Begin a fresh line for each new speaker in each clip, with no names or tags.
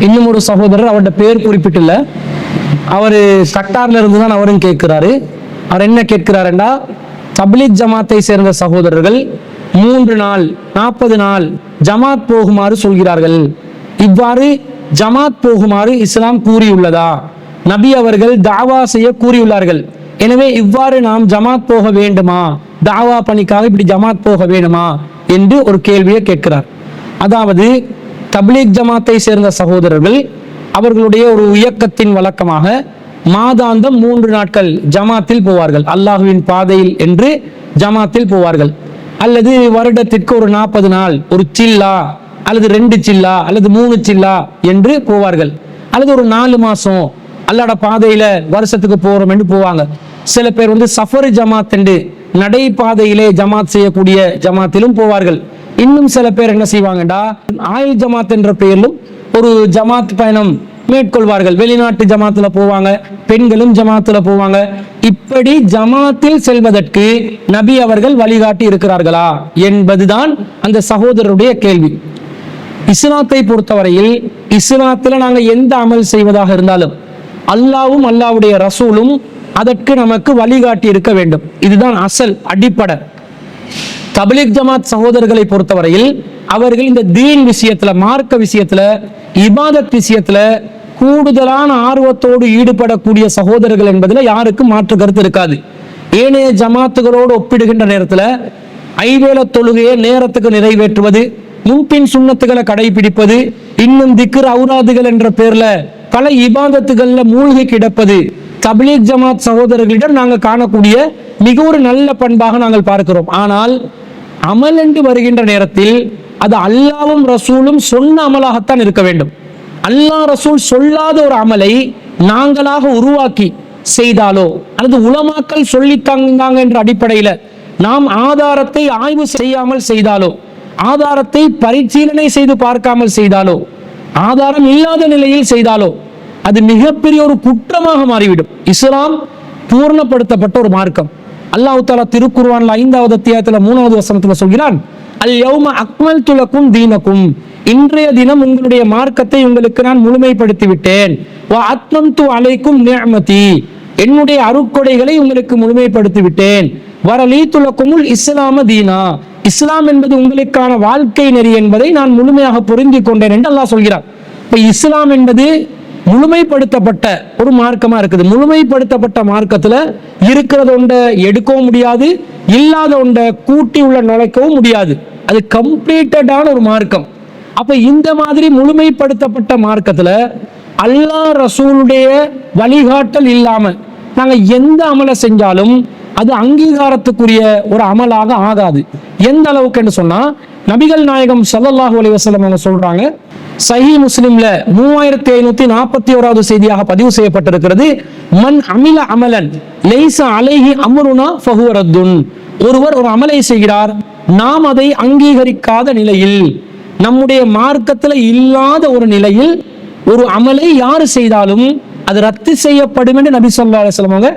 இன்னும் ஒரு சகோதரர் அவருடைய பேர் குறிப்பிட்டில்ல. அவர் கட்டார்ல இருந்து தான் அவரும் கேட்கிறாரு. அவர் என்ன கேட்கிறாருன்னா தபிலித் ஜமாத்தை சேர்ந்த சகோதரர்கள் மூன்று நாள் நாற்பது நாள் ஜமாத் போகுமாறு சொல்கிறார்கள். இவ்வாறு ஜமாத் போகுமாறு இஸ்லாம் கூறியுள்ளதா? நபி அவர்கள் தாவா செய்ய கூறியுள்ளார்கள். எனவே இவ்வாறு நாம் ஜமாத் போக வேண்டுமா? தாவா பணிக்காக இப்படி ஜமாத் போக வேண்டுமா? என்று ஒரு கேள்வியை கேட்கிறார். அதாவது தப்லீக் ஜமாத்தை சேர்ந்த சகோதரர்கள் அவர்களுடைய ஒரு இயக்கத்தின் வழக்கமாக மாதாந்தம் மூன்று நாட்கள் ஜமாத்தில் போவார்கள். அல்லாஹுவின் பாதையில் என்று ஜமாத்தில் போவார்கள். அல்லது வருடத்திற்கு ஒரு நாற்பது நாள் ஒரு சில்லா அல்லது ரெண்டு சில்லா அல்லது மூணு சில்லா என்று போவார்கள். அல்லது ஒரு நாலு மாசம் அல்லாட பாதையில வருஷத்துக்கு போறோம் என்று போவாங்க. சில பேர் வந்து சஃபர் ஜமாத் என்று நடைபாதையிலே ஜமாத் செய்யக்கூடிய ஜமாத்திலும் போவார்கள். இன்னும் சில பேர் என்ன செய்வாங்கடா? ஆயுள் ஜமாத் என்ற பெயரிலும் ஒரு ஜமாத் பயணம் மேற்கொள்வார்கள். வெளிநாட்டு ஜமாத்துல போவாங்க பெண்களும் ஜமாத்துல போவாங்க. இப்படி ஜமாத்தில் செல்வதற்கு நபி அவர்கள் வழிகாட்டி இருக்கிறார்களா என்பதுதான் அந்த சகோதரருடைய கேள்வி. இஸ்லாத்தை பொறுத்தவரையில் இஸ்லாத்துல நாங்க எந்த அமல் செய்வதாக இருந்தாலும் அல்லாவும் அல்லாவுடைய ரசூலும் அதற்கு நமக்கு வழிகாட்டி இருக்க வேண்டும். இதுதான் அசல் அடிப்படை. தபிலிக் ஜமாத் சகோதரர்களை பொறுத்தவரையில் அவர்கள் இந்த தீன் விஷயத்துல மார்க்க விஷயத்துல இபாதத் விஷயத்துல கூடுதலான ஆர்வத்தோடு ஈடுபடக்கூடிய சகோதரர்கள் என்பதில் யாருக்கும் மாற்று கருத்து இருக்காது. ஏனைய ஜமாத்துகளோடு ஒப்பிடுகின்ற நேரத்தில் ஐவேல தொழுகையை நேரத்துக்கு நிறைவேற்றுவது முன்பின் சுண்ணத்துகளை கடைபிடிப்பது இன்னும் திக்ர் அவுராதுகள் என்ற பேர்ல பல இபாதத்துகள்ல மூழ்கி கிடப்பது தபலீக் ஜமாத் சகோதரர்களிடம் நாங்கள் காணக்கூடிய மிக ஒரு நல்ல பண்பாக நாங்கள் பார்க்கிறோம். ஆனால் அமல் என்று வருகின்ற நேரத்தில் அது அல்லாவும் ரசூலும் சொன்ன அமலாகத்தான் இருக்க வேண்டும். அல்லாஹ் ரசூல் சொல்லாத ஒரு அமலை நாங்களாக உருவாக்கி செய்தாலோ அல்லது உலமாக்கல் சொல்லி தந்தாங்க என்ற அடிப்படையில நாம் ஆதாரத்தை ஆய்வு செய்யாமல் செய்தாலோ ஆதாரத்தை பரிசீலனை செய்து பார்க்காமல் செய்தாலோ ஆதாரம் இல்லாத நிலையில் செய்தாலோ அது மிகப்பெரிய ஒரு குற்றமாக மாறிவிடும். இஸ்லாம் பூர்ணப்படுத்தப்பட்ட ஒரு மார்க்கம். அல்லாஹ் தாலா ஐந்தாவது அத்தியாயத்துல மூணாவது வசனத்துல சொல்கிறான் அல் யௌம அக்மல் துலக்கும் தீனக்கும். இன்றைய தினம் உங்களுடைய மார்க்கத்தை உங்களுக்கு நான் முழுமைப்படுத்தி விட்டேன் வா அலைக்கும் நேமதி என்னுடைய அருக்கொடைகளை உங்களுக்கு முழுமைப்படுத்தி விட்டேன் வரலீ துலக்குமுல் இஸ்லாம தீனா. இஸ்லாம் என்பது உங்களுக்கான வாழ்க்கை நெறி என்பதை நான் முழுமையாக புரிந்து கொண்டேன் என்று அல்லாஹ் சொல்கிறார் இப்ப இஸ்லாம் என்பது முழுமைப்படுத்தப்பட்ட ஒரு மார்க்கமாக இருக்குது. முழுமைப்படுத்தப்பட்ட மார்க்கத்தில் இருக்கிறத ஒன்றை எடுக்கவும் முடியாது இல்லாத ஒன்றை கூட்டி உள்ள நுழைக்கவும் முடியாது. அது கம்ப்ளீட்டடான ஒரு மார்க்கம். அப்போ இந்த மாதிரி முழுமைப்படுத்தப்பட்ட மார்க்கத்தில் அல்லாஹ் ரசூலுடைய வழிகாட்டல் இல்லாமல் நாங்கள் எந்த அமலை செஞ்சாலும் அது அங்கீகாரத்துக்குரிய ஒரு அமலாக ஆகாது. எந்த அளவுக்குன்னு சொன்னால் நபிகள் நாயகம் சல்லல்லாஹு அலி வசலம் அவங்க சொல்கிறாங்க சஹி முஸ்லிம்ல மூவாயிரத்தி ஐநூத்தி நாற்பத்தி ஓராவது செய்தியாக பதிவு செய்யப்பட்டிருக்கிறது. மண் அமில அமலன் லைச அலைஹி அமருனா ஃபஹுவரத்துன் ஒருவர் ஒரு அமலை செய்கிறார் நாம் அதை அங்கீகரிக்காத நிலையில் நம்முடைய மார்க்கத்துல இல்லாத ஒரு நிலையில் ஒரு அமலை யார் செய்தாலும் அது ரத்து செய்யப்படும் என்று நபி சொல்லா அலுவலம் அவங்க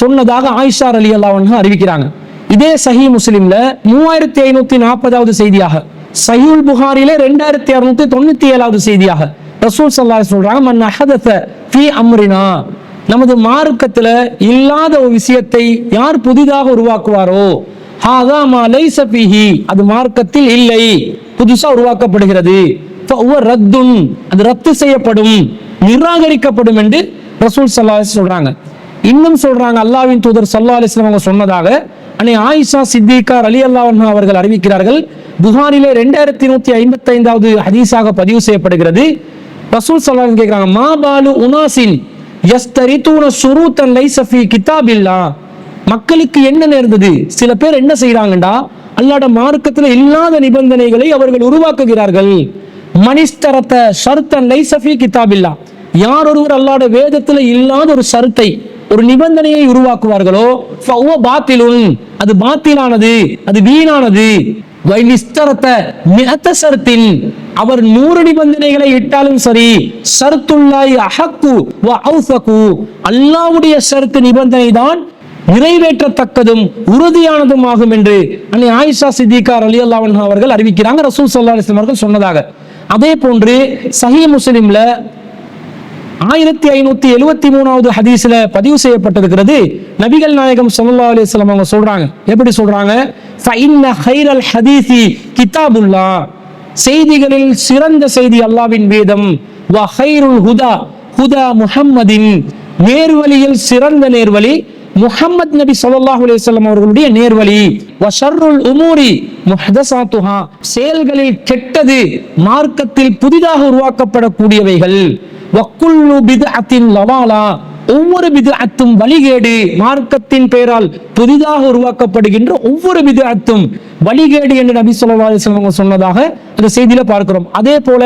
சொன்னதாக ஆயிஷார் அலி அல்லாவன் அறிவிக்கிறாங்க. இதே சஹி முஸ்லிம்ல மூவாயிரத்தி ஐநூத்தி நாற்பதாவது செய்தியாக சையுல் புகாரிலே ரெண்டாயிரத்தி அறுநூத்தி தொண்ணூத்தி ஏழாவது செய்தியாக ரசூல் சல்லா சொல்றாங்க மன் அஹதத ஃபி அம்ரினா நமது மார்க்கத்துல இல்லாத ஒரு விஷயத்தை யார் புதிதாக உருவாக்குவாரோ ஹாதா மா லைஸ பிஹி அது மார்க்கத்தில் இல்லை புதுசா உருவாக்கப்படுகிறது. ரத்துன் அது ரத்து செய்யப்படும் நிராகரிக்கப்படும் என்று ரசூல் சல்லா சொல்றாங்க. இன்னும் சொல்றாங்க அல்லாவின் தூதர் சல்லா அலிஸ்லாம் அவங்க சொன்னதாக அன்னை ஆயிஷா சித்திகா அலி அல்லாஹ் அவர்கள் அறிவிக்கிறார்கள் புகாரிலே ரெண்டாயிரத்தி நூத்தி ஐம்பத்தி ஐந்தாவது ஹதீஸாக பதிவு செய்யப்படுகிறது. ரசூல் சல்லா கேட்கிறாங்க மா பாலு உனாசின் யஸ்தரித்தூன சுரூத்தன் லைசஃபி கிதாபில்லா? மக்களுக்கு என்ன நேர்ந்தது சில பேர் என்ன செய்யறாங்கடா அல்லாட மார்க்கத்துல இல்லாத நிபந்தனைகளை அவர்கள் உருவாக்குகிறார்கள். மனிஸ்தரத்த ஷர்த்தன் லைசஃபி கிதாபில்லா. யார் ஒருவர் அல்லாட வேதத்துல இல்லாத ஒரு ஷர்த்தை ஒரு நிபந்தனையை உருவாக்குவார்களோ பாத்திலும் பாத்திலுன். அது பாத்திலானது அது வீணானது. அவர் நூறு நிபந்தனைகளை இட்டாலும் சரி ஷர்த்துல்லாஹி அஹக்கு வ அவுஃபகு. நிபந்தனை தான் நிறைவேற்றத்தக்கதும் உறுதியானதும் ஆகும் என்று அன்னை ஆயிஷா சித்திகார் அலி அல்லாவன் அவர்கள் அறிவிக்கிறாங்க. ரசூல் சல்லா அலிஸ்லாம் அவர்கள் சொன்னதாக. அதே போன்று சஹி முஸ்லிம்ல ஆயிரத்தி ஐநூத்தி எழுவத்தி மூணாவது ஹதீஸ்ல பதிவு செய்யப்பட்டிருக்கிறது. நபிகள் நாயகம் ஸல்லல்லாஹு அலிஸ்லாம் அவங்க சொல்றாங்க. எப்படி சொல்றாங்க? ஃபஇன்ன ஹதீஸி கிதாபுல்லா செய்திகளில் சிறந்த செய்தி அல்லாவின் வேதம். வ ஹைருல் ஹுதா ஹுதா முஹம்மதின் நேர்வழியில் சிறந்த நேர்வழி. முஹம்மத் நபி சொல்லாஹ் அலைஹி அவர்களுடைய நேர்வழி. வஷருல் உமூரி முஹ்தஸாத்துஹா. செயல்களில் கெட்டது மார்க்கத்தில் புதிதாக உருவாக்கப்படக்கூடியவைகள். வக்குள்ளு பித்அத்தின் லவாலா ஒவ்வொரு பித்அத்தும் வழிகேடு. மார்க்கத்தின் பெயரால் புதிதாக உருவாக்கப்படுகின்ற ஒவ்வொரு பித்அத்தும் வழிகேடு என்று நபி ஸல்லல்லாஹு அவங்க சொன்னதாக அந்த செய்தியில பார்க்கிறோம். அதே போல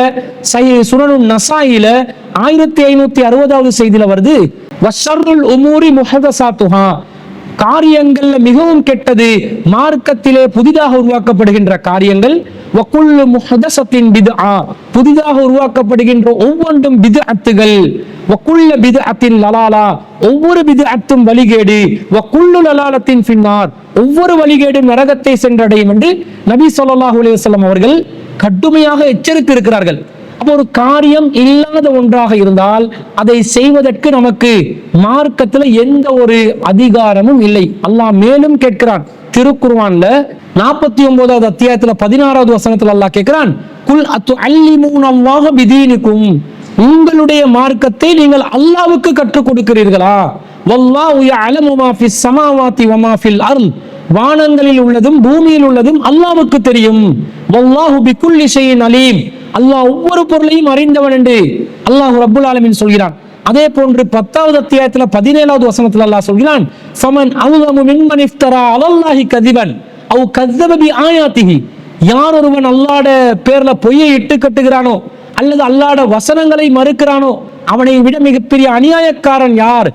சை சுனனும் நசாயில ஆயிரத்தி ஐநூத்தி அறுபதாவது செய்தியில வருது. வஷர்ருல் உமூரி முஹதசாத்துஹா காரியங்கள்ல மிகவும் கெட்டது மார்க்கத்திலே புதிதாக உருவாக்கப்படுகின்ற காரியங்கள். வக்குல்லு முஹதசத்தின் பித்ஆ புதிதாக உருவாக்கப்படுகின்ற ஒவ்வொன்றும் பிது அத்துகள் வக்குள்ள பிது அத்தின் லலாலா ஒவ்வொரு பித்அத்தும் வழிகேடு. வக்குள்ளு லலாலத்தின் பின்னார் ஒவ்வொரு வழிகேடும் நரகத்தை சென்றடையும் என்று நபி சொல்லாஹ் அலைஹி வஸல்லம் அவர்கள் கடுமையாக எச்சரித்து இருக்கிறார்கள் அப்போ ஒரு காரியம் இல்லாத ஒன்றாக இருந்தால் அதை செய்வதற்கு நமக்கு மார்க்கத்துல எந்த ஒரு அதிகாரமும் இல்லை. அல்லாஹ் மேலும் கேட்கிறான். திருக்குருவான்ல நாற்பத்தி ஒன்பதாவது அத்தியாயத்துல பதினாறாவது வசனத்துல அல்லாஹ் கேட்கிறான் குல் அத்து அல்லிமூன் அல்லாஹ உங்களுடைய மார்க்கத்தை நீங்கள் அல்லாவுக்கு கற்றுக் கொடுக்கிறீர்களா? வல்லாஹு யஅலமு மா ஃபிஸ் ஸமாவாதி வ வானங்களில் உள்ளதும் பூமியில் உள்ளதும் அல்லாவுக்கு தெரியும். வல்லாஹு பிகுல்லி ஷைஇன் அலீம். அல்லாஹ் ஒவ்வொரு பொருளையும் அறிந்தவன் என்று அல்லாஹ் ரபுல் ஆலமின் சொல்கிறான். அதே போன்று பத்தாவது அத்தியாயத்துல பதினேழாவது வசனத்துல அல்லாஹ் சொல்கிறான் ஃபமன் அவுதமு மிம்மன் இஃப்தரா அலல்லாஹி கதிபன் அவு கதபி ஆயாத்திகி யார் ஒருவன் அல்லாட பேர்ல பொய்யை இட்டு கட்டுகிறானோ அல்லது அல்லாட வசனங்களை மறுக்கிறானோ அவனை விட மிகப்பெரிய அநியாயக்காரன் யார்?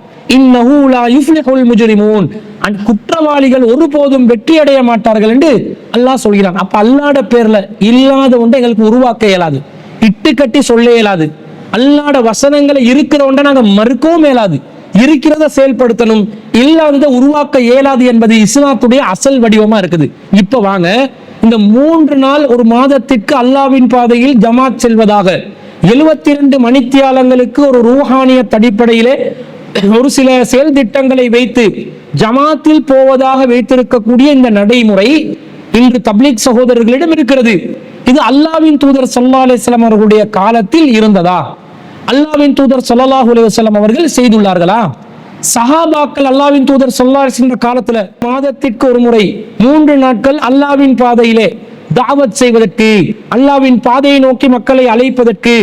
அண்ட் குற்றவாளிகள் ஒருபோதும் வெற்றி அடைய மாட்டார்கள் என்று அல்லாஹ் சொல்கிறான். அப்ப அல்லாட பேர்ல இல்லாத ஒன்றை எங்களுக்கு உருவாக்க இயலாது. இட்டு கட்டி சொல்ல இயலாது. அல்லாட வசனங்களை இருக்கிற ஒன்றை நாங்க மறுக்கவும் இயலாது. இருக்கிறத செயல்படுத்தணும். இல்லாததை உருவாக்க இயலாது என்பது இஸ்லாத்துடைய அசல் வடிவமா இருக்குது. இப்ப வாங்க இந்த மூன்று நாள் ஒரு மாதத்திற்கு அல்லாவின் பாதையில் ஜமாத் செல்வதாக. எழுபத்தி இரண்டு மணித்தியாலங்களுக்கு ஒரு ரூஹானிய அடிப்படையிலே ஒரு சில செயல் திட்டங்களை வைத்து ஜமாத்தில் போவதாக வைத்திருக்கக்கூடிய இந்த நடைமுறை இன்று தப்லீக் சகோதரர்களிடம் இருக்கிறது. இது அல்லாவின் தூதர் சல்லா அலிஸ்லாம் அவர்களுடைய காலத்தில் இருந்ததா? அல்லாவின் தூதர் ஸல்லல்லாஹு அலைஹி அவர்கள் செய்துள்ளார்களா? சஹாபாக்கள் அல்லாவின் தூதர் ஸல்லல்லாஹு காலத்துல மாதத்திற்கு ஒரு முறை மூன்று நாட்கள் அல்லாவின் பாதையிலே தாவத் செய்வதற்கு அல்லாவின் பாதையை நோக்கி மக்களை அழைப்பதற்கு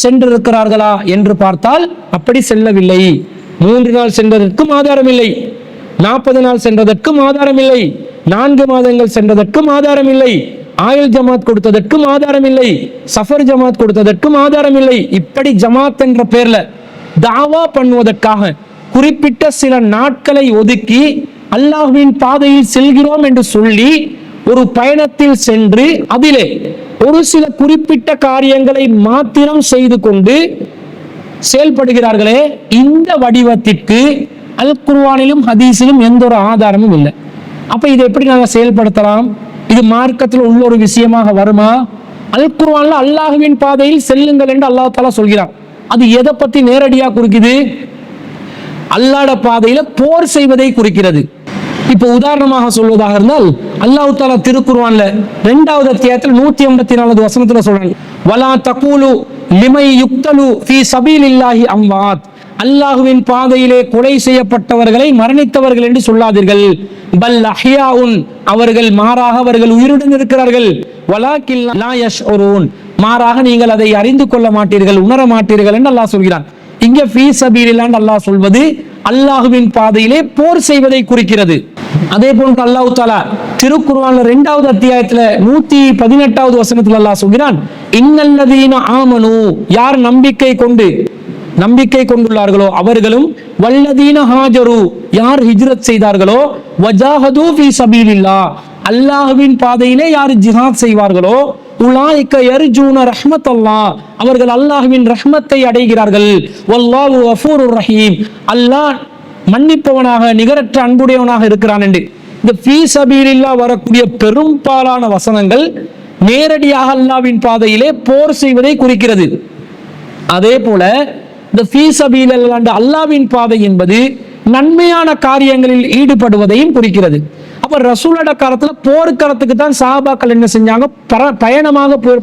சென்றிருக்கிறார்களா என்று பார்த்தால் அப்படி செல்லவில்லை. மூன்று நாள் சென்றதற்கும் ஆதாரம் இல்லை நாற்பது நாள் சென்றதற்கும் ஆதாரம் இல்லை நான்கு மாதங்கள் சென்றதற்கும் ஆதாரம் இல்லை ஆயுள் ஜமாத் கொடுத்ததற்கும் ஆதாரம் இல்லை சஃபர் ஜமாத் கொடுத்ததற்கும் ஆதாரம் இல்லை இப்படி ஜமாத் என்ற பேர்ல தாவா பண்ணுவதற்காக குறிப்பிட்ட சில நாட்களை ஒதுக்கி அல்லாஹ்வின் பாதையில் செல்கிறோம் என்று சொல்லி ஒரு பயணத்தில் சென்று அதிலே ஒரு சில குறிப்பிட்ட காரியங்களை மாத்திரம் செய்து கொண்டு செயல்படுகிறார்களே இந்த வடிவத்திற்கு அல் குர்வானிலும் ஹதீஸிலும் எந்த ஒரு ஆதாரமும் இல்லை. அப்போ இதை எப்படி நாங்கள் செயல்படுத்தலாம்? இது மார்க்கத்தில் உள்ள ஒரு விஷயமாக வருமா? அல் குருவானில் அல்லாஹுவின் பாதையில் செல்லுங்கள் என்று அல்லாஹ் தாலா அது எதை பற்றி நேரடியாக குறிக்குது? அல்லாட பாதையில போர் செய்வதை குறிக்கிறது. இப்போ உதாரணமாக சொல்வதாக இருந்தால் அல்லாஹ் தாலா திருக்குர்ஆன்ல ரெண்டாவது அத்தியாயத்தில் நூத்தி எண்பத்தி நாலாவது வசனத்துல சொல்றாங்க வலா தக்கூலு லிமை யுக்தலு ஃபீ அம்வாத். அல்லாஹுவின் பாதையிலே கொலை செய்யப்பட்டவர்களை மரணித்தவர்கள் என்று சொல்லாதீர்கள். பல் அஹ்யாவுன் அவர்கள் மாறாக அவர்கள் உயிருடன் இருக்கிறார்கள். வலாக்கில் லா யஷ்உரூன் மாறாக நீங்கள் அதை அறிந்து கொள்ள மாட்டீர்கள் உணர மாட்டீர்கள் என்று அல்லாஹ் சொல்கிறான். இங்க ஃபீ சபீலில்லான்னு அல்லாஹ் சொல்வது அல்லாஹுவின் பாதையிலே போர் செய்வதை குறிக்கிறது. அதே போன்று அல்லாஹு தாலா திருக்குர்ஆன்ல இரண்டாவது அத்தியாயத்துல நூத்தி பதினெட்டாவது வசனத்துல அல்லாஹ் சொல்கிறான் இன்னல்லதீன ஆமனு யார் நம்பிக்கை கொண்டு நம்பிக்கை கொண்டுள்ளார்களோ அவர்களும் வல்லதீன ஹாஜரு யார் ஹிஜ்ரத் செய்தார்களோ வஜாஹது ஃபி சபீலில்லா அல்லாஹ்வின் பாதையிலே யார் ஜிஹாத் செய்வார்களோ உலாய்க்க யர்ஜூன ரஹ்மத்தல்லாஹ் அவர்கள் அல்லாஹ்வின் ரஹ்மத்தை அடைகிறார்கள். வல்லாஹு கஃபூருர் ரஹீம். அல்லாஹ் மன்னிப்பவனாக நிகரற்ற அன்புடையவனாக இருக்கிறான் என்று. இந்த ஃபீ சபீலில்லா வரக்கூடிய பெரும்பாலான வசனங்கள் நேரடியாக அல்லாவின் பாதையிலே போர் செய்வதை குறிக்கிறது. அதே போல இந்த ஃபீசபீல் அல்லாவின் பாதை என்பது நன்மையான காரியங்களில் ஈடுபடுவதையும் குறிக்கிறது. அப்ப ரசூலோட காலத்துல போர்க்களத்துக்கு தான் சாபாக்கள் என்ன செஞ்சாங்க? பர- பயணமாக புற-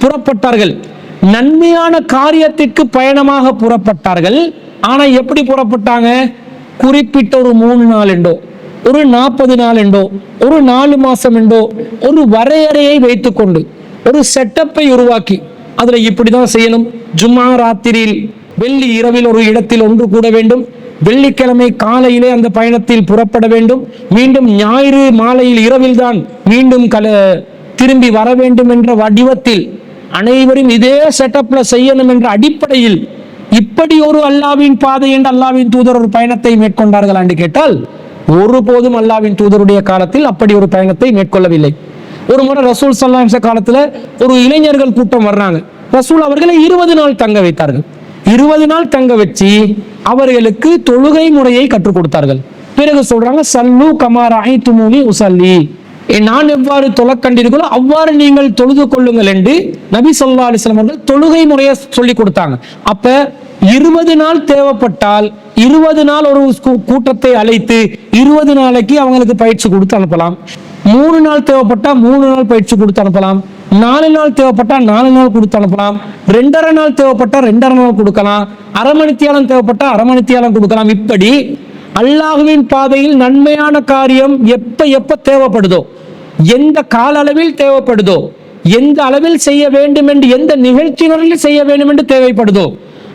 புறப்பட்டார்கள். நன்மையான காரியத்திற்கு பயணமாக புறப்பட்டார்கள். ஆனா எப்படி புறப்பட்டாங்க? குறிப்பிட்ட ஒரு மூணு நாள் என்றோ. ஒரு நாற்பது நாள் என்றோ ஒரு நாலு மாதம் என்றோ ஒரு வரையறையை வைத்துக்கொண்டு ஒரு செட்டப்பை உருவாக்கி அதில் இப்படி தான் செய்யணும். ஜும்மா ராத்திரியில் வெள்ளி இரவில் ஒரு இடத்தில் ஒன்று கூட வேண்டும். வெள்ளிக்கிழமை காலையிலே அந்த பயணத்தில் புறப்பட வேண்டும். மீண்டும் ஞாயிறு மாலையில் இரவில்தான் மீண்டும் கல திரும்பி வர வேண்டும் என்ற வடிவத்தில் அனைவரும் இதே செட்டப்ல செய்யணும் என்ற அடிப்படையில் இப்படி ஒரு அல்லாவின் பாதை என்று அல்லாவின் தூதர் ஒரு பயணத்தை மேற்கொண்டார்கள் என்று கேட்டால் ஒருபோதும் அல்லாவின் தூதருடைய காலத்தில் அப்படி ஒரு பயணத்தை மேற்கொள்ளவில்லை. ஒரு முறை ரசூல் சல்லாஹ் காலத்துல ஒரு இளைஞர்கள் கூட்டம் வர்றாங்க. ரசூல் அவர்களை இருபது நாள் தங்க வைத்தார்கள். இருபது நாள் தங்க வச்சு அவர்களுக்கு தொழுகை முறையை கற்றுக் கொடுத்தார்கள். பிறகு சொல்றாங்க சல்லு கமார் ஐத்துமூனி உசல்லி நான் எவ்வாறு தொழக் கண்டீர்களோ அவ்வாறு நீங்கள் தொழுது கொள்ளுங்கள் என்று நபி சொல்லா அலிஸ்லாம் அவர்கள் தொழுகை முறையை சொல்லி கொடுத்தாங்க. அப்ப இருபது நாள் தேவைப்பட்டால் இருபது நாள் ஒரு கூ- கூட்டத்தை அழைத்து இருபது நாளைக்கு அவங்களுக்கு பயிற்சி கொடுத்து அனுப்பலாம். மூணு நாள் தேவைப்பட்டா மூணு நாள் பயிற்சி கொடுத்து அனுப்பலாம். நாலு நாள் தேவைப்பட்டா நாலு நாள் கொடுத்து அனுப்பலாம். ரெண்டரை நாள் தேவைப்பட்டா ரெண்டரை நாள் கொடுக்கலாம். அரை மணித்தியாலம் தேவைப்பட்டா அரை மணித்தியாலம் கொடுக்கலாம். இப்படி அல்லாஹுவின் பாதையில் நன்மையான காரியம் எப்ப எப்ப தேவைப்படுதோ எந்த கால அளவில் தேவைப்படுதோ எந்த அளவில் செய்ய வேண்டும் என்று எந்த நிகழ்ச்சிகளில் செய்ய வேண்டும் என்று தேவைப்படுதோ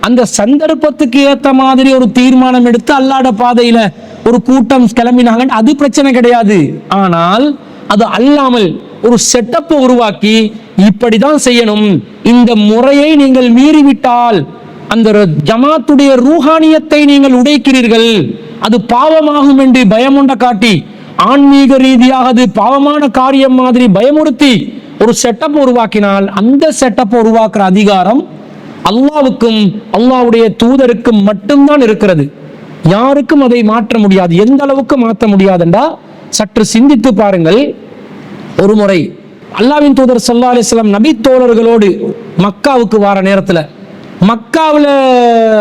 அந்த சந்தர்ப்பத்துக்கு ஏத்த மாதிரி ஒரு தீர்மானம் எடுத்து அல்லாட பாதையில ஒரு கூட்டம் கிளம்பினாங்க. அது பிரச்சனை கிடையாது. ஆனால் அது அல்லாமல் ஒரு செட்டப்பை உருவாக்கி இப்படிதான் செய்யணும். இந்த முறையை நீங்கள் மீறிவிட்டால் அந்த ஜமாத்துடைய ரூஹானியத்தை நீங்கள் உடைக்கிறீர்கள். அது பாவமாகும் என்று பயமுண்ட காட்டி ஆன்மீக ரீதியாக அது பாவமான காரியம் மாதிரி பயமுறுத்தி ஒரு செட்டப் உருவாக்கினால் அந்த செட்டப் உருவாக்குற அதிகாரம் அல்லாவுக்கும் அல்லாவுடைய தூதருக்கும் மட்டும்தான் இருக்கிறது. யாருக்கும் அதை மாற்ற முடியாது. எந்த அளவுக்கு மாற்ற முடியாதுண்டா? சற்று சிந்தித்து பாருங்கள். ஒரு முறை அல்லாவின் தூதர் சல்லா அலிஸ்லாம் நபி தோழர்களோடு மக்காவுக்கு வார நேரத்தில் மக்காவில்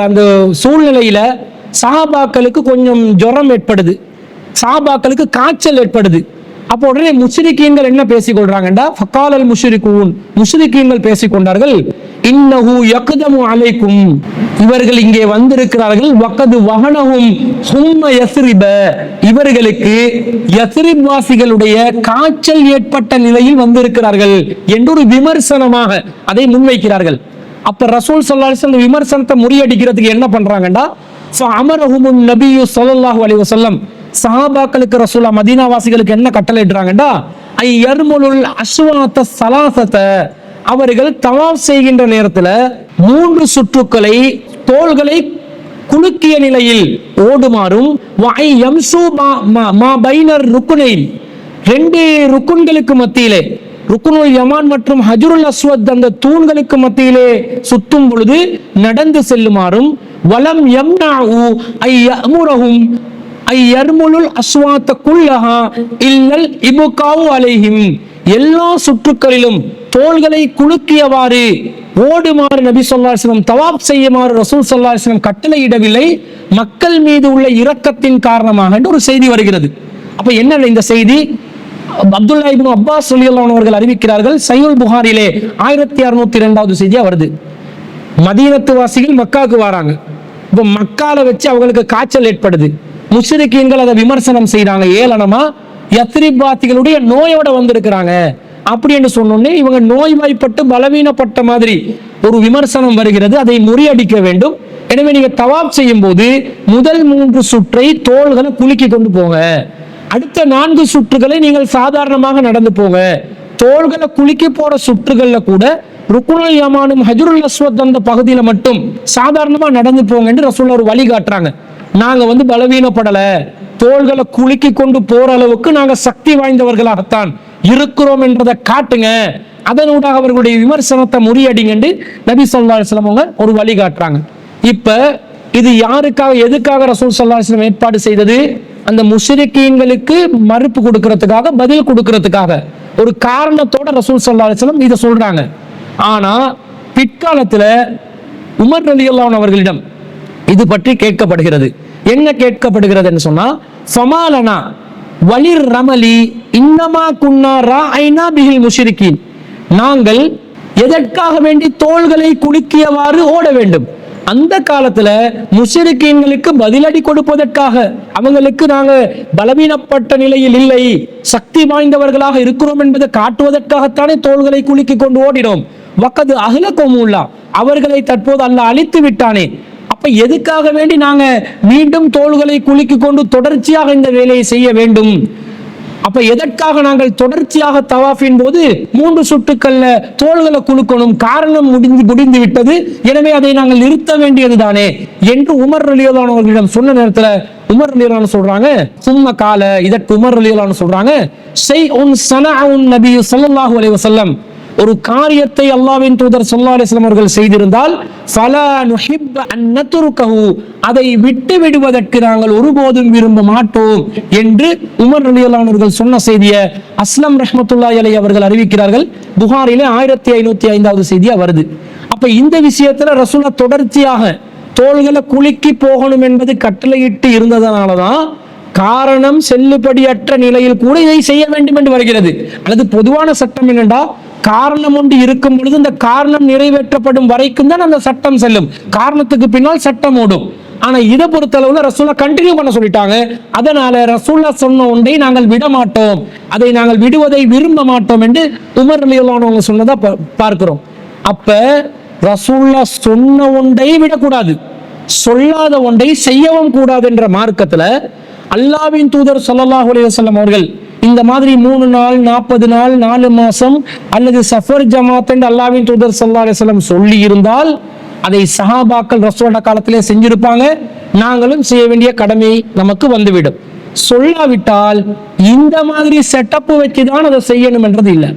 அந்த சூழ்நிலையில் சாபாக்களுக்கு கொஞ்சம் ஜுரம் ஏற்படுது. சாபாக்களுக்கு காய்ச்சல் ஏற்படுது. அப்போ உடனே முஷ்ரிக்கீன்கள் என்ன பேசிக்கொள்றாங்கடா ஃபக்காலல் முஷ்ரிகூன். முஷ்ரிக்கீன்கள் பேசிக் கொண்டார்கள் இன்னஹு யக்தமு அலைக்கும். இவர்கள் இங்கே வந்திருக்கிறார்கள் வக்கது வகனகும் சும்ம யஸ்ரிப. இவர்களுக்கு யஸ்ரிப் வாசிகளுடைய காய்ச்சல் ஏற்பட்ட நிலையில் வந்திருக்கிறார்கள் என்று ஒரு விமர்சனமாக அதை முன்வைக்கிறார்கள். அப்ப ரசூல் ஸல்லல்லாஹு விமர்சனத்தை முறியடிக்கிறதுக்கு என்ன பண்றாங்கடா அமரஹுமுன் நபியு ஸல்லல்லாஹு அலி வசல்லம் சஹாபாக்களுக்கு ரசூலா மதீனா வாசிகளுக்கு என்ன கட்டளையிடுறாங்கடா ஐ யர்முலுல் அஸ்வாத்த சலாசத்தை அவர்கள் தவாப் செய்கின்ற நேரத்துல மூன்று சுற்றுக்களை தோள்களை குலுக்கிய நிலையில் ஓடுமாறும் வாய் யம்சு மா- மா- மா பைனர் ருக்குனைன் ரெண்டு ருக்குன்களுக்கு மத்தியிலே ருக்குனுல் யமான் மற்றும் ஹஜ்ருல் அஸ்வத் அந்த தூண்களுக்கு மத்தியிலே சுத்தும் பொழுது நடந்து செல்லுமாறும் வலம் யம்னஉ ஐ யஅமுரஹும் ஐ யர்முலுல் அஸ்வாத்த குல்லஹா இல்லல் இபுகாவு அலைஹிம். எல்லா சுற்றுக்களிலும் தோள்களை குலுக்கியவாறு ஓடுமாறு நபி ஸல்லல்லாஹு தவாப் செய்யுமாறு ரசூல் ஸல்லல்லாஹு கட்டளையிடவில்லை. மக்கள் மீது உள்ள இரக்கத்தின் காரணமாக என்று ஒரு செய்தி வருகிறது. அப்ப என்ன இந்த செய்தி? அப்துல்லா இப்னு அப்பாஸ் ரலியல்லாஹு அவர்கள் அறிவிக்கிறார்கள் சையுல் புகாரிலே ஆயிரத்தி அறுநூத்தி இரண்டாவது செய்தியா வருது. மதீனத்து வாசிகள் மக்காவுக்கு வராங்க. இப்போ மக்கால வச்சு அவங்களுக்கு காய்ச்சல் ஏற்படுது. முஷரிக்கீன்கள் அதை விமர்சனம் செய்கிறாங்க ஏளனமா? யத்ரிபாத்திகளுடைய நோயோட வந்திருக்கிறாங்க. அப்படி என்று சொன்னோன்னே இவங்க நோய்வாய்ப்பட்டு பலவீனப்பட்ட மாதிரி ஒரு விமர்சனம் வருகிறது. அதை முறியடிக்க வேண்டும். எனவே நீங்க தவாப் செய்யும் போது முதல் மூன்று சுற்றை தோள்களை குலுக்கி கொண்டு போங்க. அடுத்த நான்கு சுற்றுகளை நீங்கள் சாதாரணமாக நடந்து போங்க. தோள்களை குலுக்கி போற சுற்றுகள்ல கூட ருக்குனல் யமானும் ஹஜ்ருல் அஸ்வத் அந்த பகுதியில் மட்டும் சாதாரணமாக நடந்து போங்க என்று ரசூல் ஒரு வழி காட்டுறாங்க. நாங்கள் வந்து பலவீனப்படலை. தோள்களை குலுக்கி கொண்டு போற அளவுக்கு நாங்கள் சக்தி வாய்ந்தவர்களாகத்தான் இருக்கிறோம் என்றதை காட்டுங்க. அதனூடாக அவர்களுடைய விமர்சனத்தை முறியடிங்கன்னு நபி சொல்லா அலைஹி அவங்க ஒரு வழி காட்டுறாங்க. இப்போ இது யாருக்காக எதுக்காக ரசூல் ஸல்லல்லாஹு ஏற்பாடு செய்தது? அந்த முஷ்ரிக்கீன்களுக்கு மறுப்பு கொடுக்கறதுக்காக பதில் கொடுக்கறதுக்காக. ஒரு காரணத்தோட ரசூல் சல்லா சிலம் இதை சொல்றாங்க. ஆனால் பிற்காலத்தில் உமர் ரலியல்லாஹு அவர்களிடம் இது பற்றி கேட்கப்படுகிறது. என்ன கேட்கப்படுகிறது என்று சொன்னா ஃபமாலனா வலிர் ரமலி இன்னமா குன்னா ராஐனா பிஹில் முஷிரிக்கின் நாங்கள் எதற்காக வேண்டி தோள்களை குலுக்கியவாறு ஓட வேண்டும்? அந்த காலத்துல முஷிருக்கீன்களுக்கு பதிலடி கொடுப்பதற்காக அவங்களுக்கு நாங்க பலவீனப்பட்ட நிலையில் இல்லை சக்தி வாய்ந்தவர்களாக இருக்கிறோம் என்பதை காட்டுவதற்காகத்தானே தோள்களை குலுக்கி கொண்டு ஓடினோம். வக்கது அகலக்கோமுல்லா அவர்களை தற்போது அல்ல அழித்து விட்டானே. அப்ப எதுக்காக வேண்டி நாங்க மீண்டும் தோள்களை குலுக்கி கொண்டு தொடர்ச்சியாக இந்த வேலையை செய்ய வேண்டும்? அப்ப எதற்காக நாங்கள் தொடர்ச்சியாக தவாஃபின் போது மூன்று சுட்டுக்கள்ல தோள்களை குலுக்கணும் காரணம் முடிந்து முடிந்து விட்டது. எனவே அதை நாங்கள் நிறுத்த வேண்டியது தானே என்று உமர் ரலியலான் அவர்களிடம் சொன்ன நேரத்துல உமர் ரலியலான் சொல்றாங்க. சும்ம கால இதற்கு உமர் ரலியலான் சொல்றாங்க. செய் உன் சன உன் நபி ஸல்லல்லாஹு அலைவசல்லம் ஒரு காரியத்தை அல்லாவின் தூதர் சொல்லா அலிஸ்லாம் அவர்கள் செய்திருந்தால் அதை விட்டு விடுவதற்கு நாங்கள் ஒருபோதும் விரும்ப மாட்டோம் என்று உமர் அலியல்லானவர்கள் சொன்ன செய்தியை அஸ்லம் ரஹமத்துல்லா அலி அவர்கள் அறிவிக்கிறார்கள். புகாரிலே ஆயிரத்தி ஐநூத்தி ஐந்தாவது செய்தியா வருது. அப்ப இந்த விஷயத்துல ரசூலா தொடர்ச்சியாக தோள்களை குலுக்கி போகணும் என்பது கட்டளையிட்டு இருந்ததனாலதான் காரணம் செல்லுபடியற்ற நிலையில் கூட இதை செய்ய வேண்டும் என்று வருகிறது. அல்லது பொதுவான சட்டம் என்னென்றா காரணம் ஒன்று இருக்கும் பொழுது இந்த காரணம் நிறைவேற்றப்படும் வரைக்கும் தான் அந்த சட்டம் செல்லும். காரணத்துக்கு பின்னால் சட்டம் ஓடும். ஆனா இதை பொறுத்தளவுல ரசூல்லா கண்டினியூ பண்ண சொல்லிட்டாங்க. அதனால ரசூல்லா சொன்ன ஒன்றை நாங்கள் விட மாட்டோம் அதை நாங்கள் விடுவதை விரும்ப மாட்டோம் என்று உமர் அலியுல்லானவங்க சொன்னதா பார்க்கிறோம். அப்ப ரசூல்லா சொன்ன ஒன்றை விடக்கூடாது. சொல்லாத ஒன்றை செய்யவும் கூடாது என்ற மார்க்கத்துல அல்லாவின் தூதர் ஸல்லல்லாஹு அலைய அவர்கள் இந்த மாதிரி மூணு நாள் நாற்பது நாள் நாலு மாசம் அல்லது சஃபர் ஜமாத் என்று அல்லாவின் தூதர் சல்லா அலிஸ்லாம் சொல்லி இருந்தால் அதை சஹாபாக்கள் ரசோட காலத்திலே செஞ்சிருப்பாங்க. நாங்களும் செய்ய வேண்டிய கடமை நமக்கு வந்துவிடும். சொல்லாவிட்டால் இந்த மாதிரி செட்டப் வச்சுதான் அதை செய்யணும் என்றது இல்லை.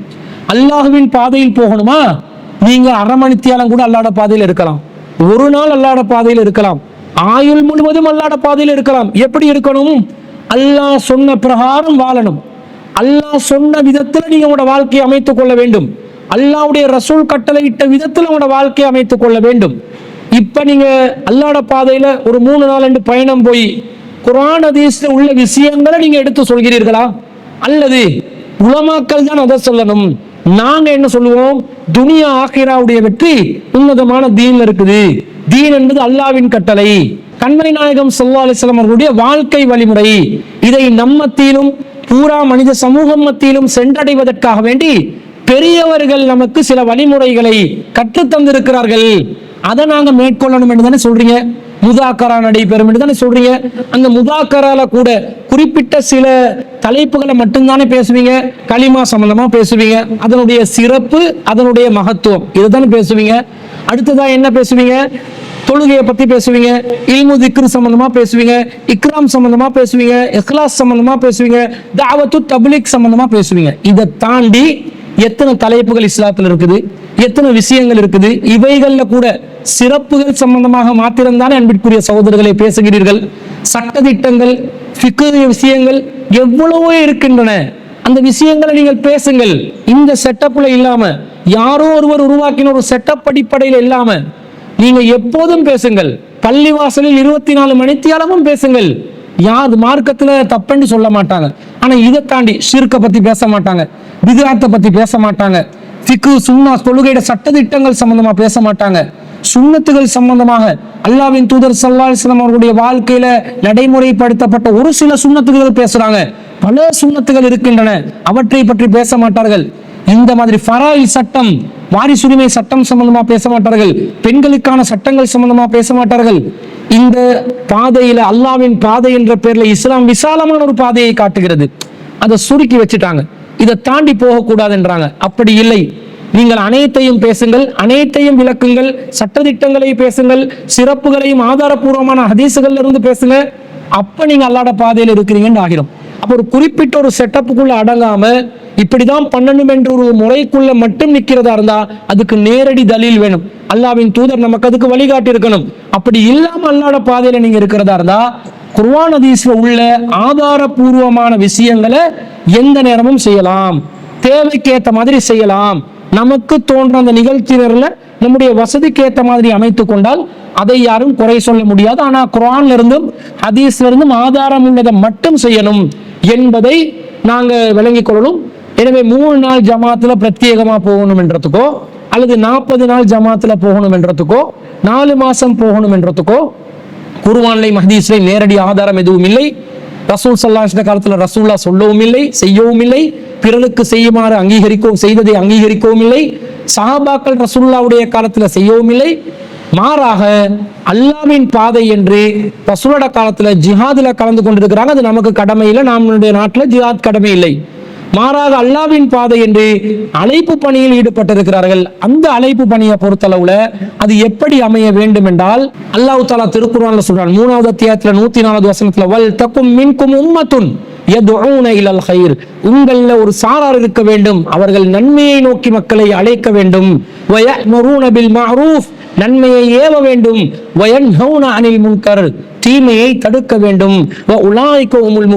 அல்லாஹுவின் பாதையில் போகணுமா? நீங்க அரை மணித்தியாலம் கூட அல்லாட பாதையில் இருக்கலாம். ஒரு நாள் அல்லாட பாதையில் இருக்கலாம். ஆயுள் முழுவதும் அல்லாட பாதையில் இருக்கலாம். எப்படி இருக்கணும்? அல்லாஹ் சொன்ன பிரகாரம் வாழணும். அல்லாஹ் சொன்ன விதத்தில் நீங்க உங்களோட வாழ்க்கையை அமைத்துக் கொள்ள வேண்டும். அல்லாவுடைய ரசூல் கட்டளையிட்ட விதத்தில் உங்களோட வாழ்க்கையை அமைத்துக் கொள்ள வேண்டும். இப்ப நீங்க அல்லாட பாதையில ஒரு மூணு நாள் ரெண்டு பயணம் போய் குரான் ஹதீஸ்ல உள்ள விஷயங்களை நீங்க எடுத்து சொல்கிறீர்களா? அல்லது உலமாக்கள் தான் அதை சொல்லணும். நாங்க என்ன சொல்லுவோம்? துனியா ஆகிராவுடைய வெற்றி உன்னதமான தீன் இருக்குது. தீன் என்பது அல்லாவின் கட்டளை. கண்மணி நாயகம் சொல்லா அலிஸ்லாம் அவர்களுடைய வாழ்க்கை வழிமுறை. இதை நம்மத்திலும் பூரா மனித சமூகம் மத்தியிலும் சென்றடைவதற்காக வேண்டி பெரியவர்கள் நமக்கு சில வழிமுறைகளை கற்றுத்தந்திருக்கிறார்கள் அதை நாங்கள் மேற்கொள்ளணும் என்று தானே சொல்றீங்க? முதாக்கரா நடைபெறும் என்று தானே சொல்றீங்க? அந்த முதாக்கரால கூட குறிப்பிட்ட சில தலைப்புகளை மட்டும்தானே பேசுவீங்க? களிமா சம்பந்தமா பேசுவீங்க. அதனுடைய சிறப்பு அதனுடைய மகத்துவம் இதுதானே பேசுவீங்க. அடுத்ததா என்ன பேசுவீங்க? தொழுகையை பத்தி பேசுவீங்க இல்மு திக்ரு சம்பந்தமா பேசுவீங்க இக்ராம் சம்பந்தமா பேசுவீங்க இஹ்லாஸ் சம்பந்தமா பேசுவீங்க தாவத்து தப்லீக் சம்பந்தமா பேசுவீங்க. இதை தாண்டி எத்தனை தலைப்புகள் இஸ்லாத்துல இருக்குது எத்தனை விஷயங்கள் இருக்குது இவைகள்ல கூட சிறப்புகள் சம்பந்தமாக மாத்திரம்தானே அன்பிற்குரிய சகோதரர்களை பேசுகிறீர்கள். சட்டத்திட்டங்கள் ஃபிக்ஹ் விஷயங்கள் எவ்வளவோ இருக்கின்றன. அந்த விஷயங்களை நீங்கள் பேசுங்கள். இந்த செட்டப்ல இல்லாம யாரோ ஒருவர் உருவாக்கின ஒரு செட்டப் அடிப்படையில் இல்லாம நீங்கள் எப்போதும் பேசுங்கள். பள்ளிவாசலில் இருபத்தி நாலு மணித்தியாலமும் பேசுங்கள். யார் மார்க்கத்தில் தப்புன்னு சொல்ல மாட்டாங்க. ஆனால் இதை தாண்டி ஷிர்க்க பற்றி பேச மாட்டாங்க. விதிராத்தை பற்றி பேச மாட்டாங்க. ஃபிக்கு சுண்ணா தொழுகையோட சட்டதிட்டங்கள் சம்பந்தமாக பேச மாட்டாங்க. சுண்ணத்துகள் சம்பந்தமாக அல்லாவின் தூதர் சல்லாஸ்லாம் அவர்களுடைய வாழ்க்கையில நடைமுறைப்படுத்தப்பட்ட ஒரு சில சுண்ணத்துகள் பேசுறாங்க. பல சுண்ணத்துகள் இருக்கின்றன. அவற்றை பற்றி பேச மாட்டார்கள். இந்த மாதிரி ஃபராயில் சட்டம் வாரிசுரிமை சட்டம் சம்பந்தமா பேச மாட்டார்கள். பெண்களுக்கான சட்டங்கள் சம்பந்தமா பேச மாட்டார்கள். இந்த பாதையில அல்லாவின் பாதை என்ற பேர்ல இஸ்லாம் விசாலமான ஒரு பாதையை காட்டுகிறது. அதை சுருக்கி வச்சுட்டாங்க. இதை தாண்டி போகக்கூடாதுன்றாங்க. அப்படி இல்லை. நீங்கள் அனைத்தையும் பேசுங்கள் அனைத்தையும் விளக்குங்கள் சட்டத்திட்டங்களை பேசுங்கள் சிறப்புகளையும் ஆதாரபூர்வமான ஹதீசுகள்ல இருந்து பேசுங்க. அப்ப நீங்க அல்லாட பாதையில் இருக்கிறீங்கன்னு ஆகிரும். அப்போ ஒரு குறிப்பிட்ட ஒரு செட்டப்புக்குள்ள அடங்காம இப்படிதான் பண்ணணும் என்ற ஒரு முறைக்குள்ள மட்டும் நிக்கிறதா இருந்தா அதுக்கு நேரடி தலில் வேணும். அல்லாவின் தூதர் நமக்கு அதுக்கு வழிகாட்டி இருக்கணும் அப்படி இல்லாம அல்லாட பாதையில நீங்க இருக்கிறதா இருந்தா குர்வான் அதீஸ்ல உள்ள ஆதாரபூர்வமான விஷயங்களை எந்த நேரமும் செய்யலாம். தேவைக்கு மாதிரி செய்யலாம். நமக்கு தோன்ற அந்த நிகழ்ச்சியினர்ல நம்முடைய வசதிக்கு ஏற்ற மாதிரி அமைத்து கொண்டால் அதை யாரும் குறை சொல்ல முடியாது. ஆனா குரான்ல இருந்தும் ஹதீஸ்ல இருந்தும் ஆதாரம் உள்ளதை மட்டும் செய்யணும். என்பதை நாங்கள் விளங்கிக் கொள்ளணும். எனவே மூணு நாள் ஜமாத்துல பிரத்யேகமா போகணும் என்றதுக்கோ அல்லது நாற்பது நாள் ஜமாத்துல போகணும் என்றதுக்கோ நாலு மாசம் போகணும் என்றதுக்கோ குருவான்லை மஹதீஸ்லை நேரடி ஆதாரம் எதுவும் இல்லை. ரசூல் சல்லாஹ் காலத்துல ரசூல்லா சொல்லவும் இல்லை செய்யவும் இல்லை. பிறருக்கு செய்யுமாறு அங்கீகரிக்கவும் செய்ததை அங்கீகரிக்கவும் இல்லை சஹாபாக்கள் ரசூல்லாவுடைய காலத்துல செய்யவும் இல்லை மாறாக அல்லாவின் பாதை என்று பசுவட காலத்துல ஜிஹாதுல கலந்து கொண்டிருக்கிறாங்க. அது நமக்கு கடமை இல்லை. நம்மளுடைய நாட்டில் ஜிஹாத் கடமை இல்லை. மாறாக அல்லாவின் பாதை என்று அழைப்பு பணியில் ஈடுபட்டிருக்கிறார்கள். அந்த அழைப்பு பணியை பொறுத்தளவுல அது எப்படி அமைய வேண்டும் என்றால் அல்லாஹ் தாலா திருக்குறான்ல சொல்றான். மூணாவது அத்தியாயத்துல நூத்தி நாலாவது வசனத்துல வல் தக்கும் மின்கும் உம்மத்துன் யதுஊன ஹைர் உங்கள்ல ஒரு சாரார் இருக்க வேண்டும். அவர்கள் நன்மையை நோக்கி மக்களை அழைக்க வேண்டும். நன்மையை ஏவ வேண்டும். அனில் முன்கர். தீமையை தடுக்க வேண்டும். வ தான் உமுல்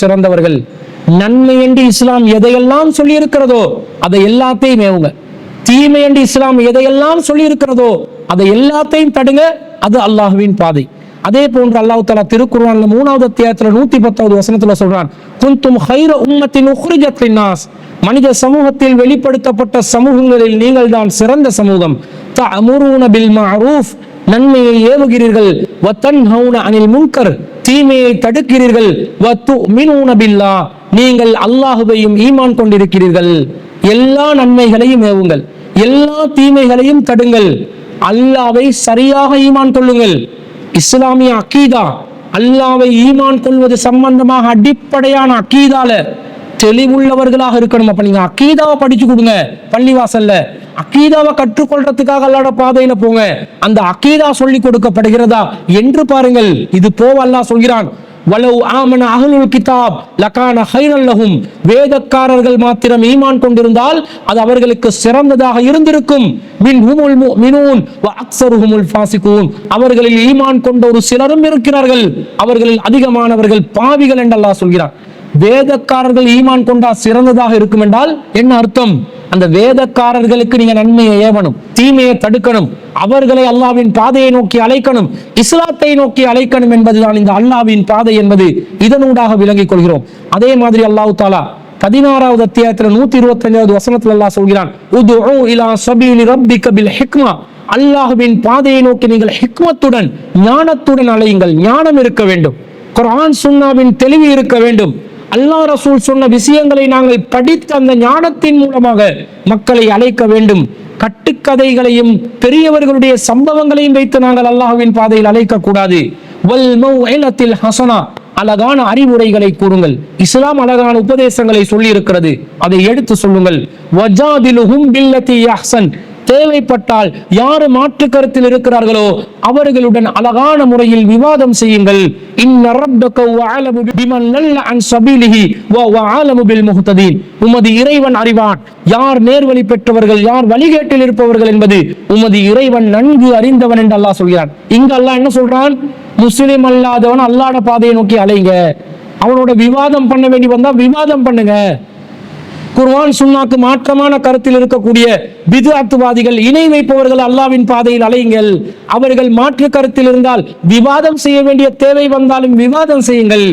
சிறந்தவர்கள். நன்மை என்று இஸ்லாம் எதையெல்லாம் சொல்லி இருக்கிறதோ அதை எல்லாத்தையும் ஏவுங்க தீமை என்று இஸ்லாம் எதையெல்லாம் சொல்லி இருக்கிறதோ அதை எல்லாத்தையும் தடுங்க அது அல்லாஹ்வின் பாதை. அதே போன்று அல்லாஹு தஆலா திருக்குர்ஆன்ல மூணாவது அத்தியாயத்துல நூத்தி பத்தாவது வசனத்துல சொல்றான் குந்தும் ஹைர உம்மத்தின் உக்ரிஜத் மனித சமூகத்தில் வெளிப்படுத்தப்பட்ட சமூகங்களில் நீங்கள் தான் சிறந்த சமூகம். தஅமுரூன பில் மஅரூஃப் நன்மையை ஏவுகிறீர்கள். வத்தன்ஹவுன அனில் முன்கர் தீமையை தடுக்கிறீர்கள். வத்துமினூன பில்லா நீங்கள் அல்லாஹுவையும் ஈமான் கொண்டிருக்கிறீர்கள். எல்லா நன்மைகளையும் ஏவுங்கள். எல்லா தீமைகளையும் தடுங்கள். அல்லாவை சரியாக ஈமான் கொள்ளுங்கள். இஸ்லாமிய அக்கீதா அல்லாவை ஈமான் கொள்வது சம்பந்தமாக அடிப்படையான அக்கீதால தெளிவுள்ளவர்களாக இருக்கணும் அப்ப நீங்க அக்கீதாவை படிச்சு கொடுங்க. பள்ளிவாசல்ல. அக்கீதாவை கற்றுக்கொள்றதுக்காக அல்லாட பாதையில போங்க. அந்த அக்கீதா சொல்லி கொடுக்கப்படுகிறதா என்று பாருங்கள். இது போவ அல்லாஹ் சொல்கிறான் வலவு ஆமன அகலுல் கிதாப் லக்கான ஹைரல்லகும் வேதக்காரர்கள் மாத்திரம் ஈமான் கொண்டிருந்தால் அது அவர்களுக்கு சிறந்ததாக இருந்திருக்கும். மின் ஹுமுல் மினூன் வ அக்ஸருஹுமுல் ஃபாசிகூன். அவர்களில் ஈமான் கொண்ட ஒரு சிலரும் இருக்கிறார்கள். அவர்களில் அதிகமானவர்கள் பாவிகள் என்றெல்லாம் சொல்கிறார் வேதக்காரர்கள் ஈமான் கொண்டா சிறந்ததாக இருக்கும் என்றால் என்ன அர்த்தம்? அந்த வேதக்காரர்களுக்கு நீங்க நன்மையை ஏவணும் தீமையை தடுக்கணும் அவர்களை அல்லாவின் பாதையை நோக்கி அழைக்கணும் இஸ்லாத்தை நோக்கி அழைக்கணும் என்பதுதான் இந்த அல்லாவின் பாதை என்பது. இதனூடாக விளங்கிக் கொள்கிறோம். அதே மாதிரி அல்லாஹு தாலா பதினாறாவது அத்தியாயத்துல நூத்தி இருபத்தி அஞ்சாவது வசனத்துல அல்லாஹ் சொல்கிறான் அல்லாஹுவின் அல்லாஹ்வின் பாதையை நோக்கி நீங்கள் ஹிக்மத்துடன் ஞானத்துடன் அழையுங்கள் ஞானம் இருக்க வேண்டும். குரான் சுன்னாவின் தெளிவு இருக்க வேண்டும். அல்லாஹ் ரசூல் சொன்ன விஷயங்களை நாங்கள் படித்து அந்த ஞானத்தின் மூலமாக மக்களை அழைக்க வேண்டும். கட்டுக்கதைகளையும் பெரியவர்களுடைய சம்பவங்களையும் வைத்து நாங்கள் அல்லாஹ்வின் பாதையில் அழைக்க கூடாது ஹசனா அழகான அறிவுரைகளை கூறுங்கள். இஸ்லாம் அழகான உபதேசங்களை சொல்லி இருக்கிறது அதை எடுத்து சொல்லுங்கள். தேவைப்பட்டால் யாரு மாற்று கருத்தில் இருக்கிறார்களோ அவர்களுடன் அழகான முறையில் விவாதம் செய்யுங்கள். நல்ல சபீலிஹி உமது இறைவன் அறிவான். யார் நேர்வழி பெற்றவர்கள் யார் வழிகேட்டில் இருப்பவர்கள் என்பது உமது இறைவன் நன்கு அறிந்தவன் என்று அல்லாஹ் சொல்கிறான். இங்க அல்லாஹ் என்ன சொல்றான்? முஸ்லிம் அல்லாதவன் அல்லாட பாதையை நோக்கி அலைங்க. அவனோட விவாதம் பண்ண வேண்டி வந்தா விவாதம் பண்ணுங்க. குர்வான் சுன்னாக்கு மாற்றமான கருத்தில் இருக்கக்கூடிய பிதுஅத்துவாதிகள் இணை வைப்பவர்கள் அல்லாவின் பாதையில் அலையுங்கள். அவர்கள் மாற்று கருத்தில் இருந்தால் விவாதம் செய்ய வேண்டிய தேவை வந்தாலும் விவாதம் செய்யுங்கள்.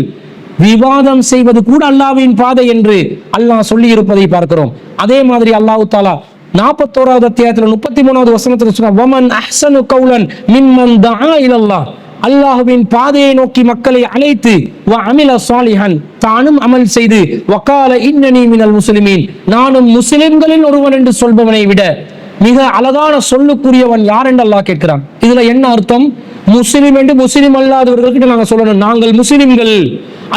விவாதம் செய்வது கூட அல்லாவின் பாதை என்று அல்லாஹ் சொல்லி இருப்பதை பார்க்கிறோம். அதே மாதிரி அல்லாஹு தாலா நாற்பத்தோராவது அத்தியாயத்துல முப்பத்தி மூணாவது வசனத்துல சொன்ன ஒமன் அஹ்சனு கௌலன் மின்மன் தஆ இலல்லாஹ். அல்லாஹுவின் பாதையை நோக்கி மக்களை அழைத்து வ அமில சாலிஹன் தானும் அமல் செய்து வக்கால இன்னனி மினல் முஸ்லிமீன் நானும் முஸ்லிம்களில் ஒருவன் என்று சொல்பவனை விட மிக அழகான சொல்லுக்குரியவன் யார் என்று அல்லாஹ் கேட்கிறான். இதுல என்ன அர்த்தம்? முஸ்லிம் என்று முஸ்லிம் அல்லாதவர்களுக்கு நாங்க சொல்லணும். நாங்கள் முஸ்லிம்கள்.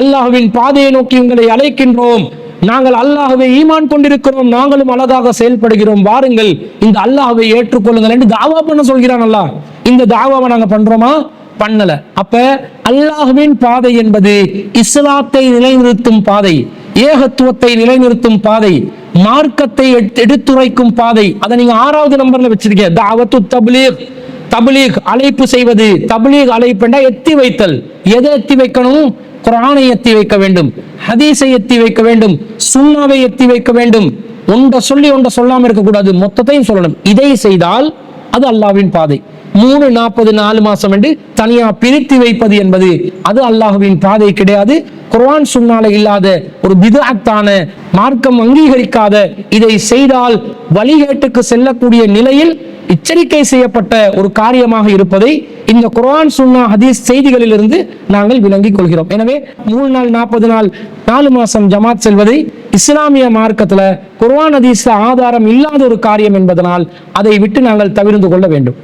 அல்லாஹுவின் பாதையை நோக்கி உங்களை அழைக்கின்றோம். நாங்கள் அல்லாஹுவை ஈமான் கொண்டிருக்கிறோம். நாங்களும் அழகாக செயல்படுகிறோம். வாருங்கள் இந்த அல்லாஹுவை ஏற்றுக்கொள்ளுங்கள் என்று தாவா பண்ண சொல்கிறான் அல்லாஹ். இந்த தாவாவை நாங்க பண்றோமா? பண்ணல. அப்ப அல்லாஹ்வின் பாதை என்பது இஸ்லாத்தை நிலைநிறுத்தும் பாதை ஏகத்துவத்தை நிலைநிறுத்தும் பாதை மார்க்கத்தை எடுத்து- எடுத்துரைக்கும் பாதை. அதை நீங்க ஆறாவது நம்பர்ல வச்சிருக்கீங்க. தாவத்து தப்லீக் தப்லீக் அழைப்பு செய்வது தப்லீக் அழைப்புண்டா எத்தி வைத்தல். எதை எத்தி வைக்கணும்? குரானை எத்தி வைக்க வேண்டும் ஹதீஸை எத்தி வைக்க வேண்டும் சுண்ணாவை எத்தி வைக்க வேண்டும். ஒன்றை சொல்லி ஒன்றை சொல்லாமல் இருக்கக்கூடாது. மொத்தத்தையும் சொல்லணும். இதை செய்தால் அது அல்லாஹ்வின் பாதை. மூணு நாற்பது நாலு மாசம் என்று தனியா பிரித்து வைப்பது என்பது அது அல்லாஹுவின் பாதை கிடையாது. குர்ஆன் சுன்னால இல்லாத ஒரு பிதஅத்தான மார்க்கம் அங்கீகரிக்காத இதை செய்தால் வழிகேட்டுக்கு செல்லக்கூடிய நிலையில் எச்சரிக்கை செய்யப்பட்ட ஒரு காரியமாக இருப்பதை இந்த குரான் சுன்னா ஹதீஸ் செய்திகளிலிருந்து நாங்கள் விளங்கிக் கொள்கிறோம். எனவே மூணு நாள் நாற்பது நாள் நாலு மாசம் ஜமாத் செல்வதை இஸ்லாமிய மார்க்கத்துல குர்ஆன் ஹதீஸ்ல ஆதாரம் இல்லாத ஒரு காரியம் என்பதனால் அதை விட்டு நாங்கள் தவிர்த்து கொள்ள வேண்டும்.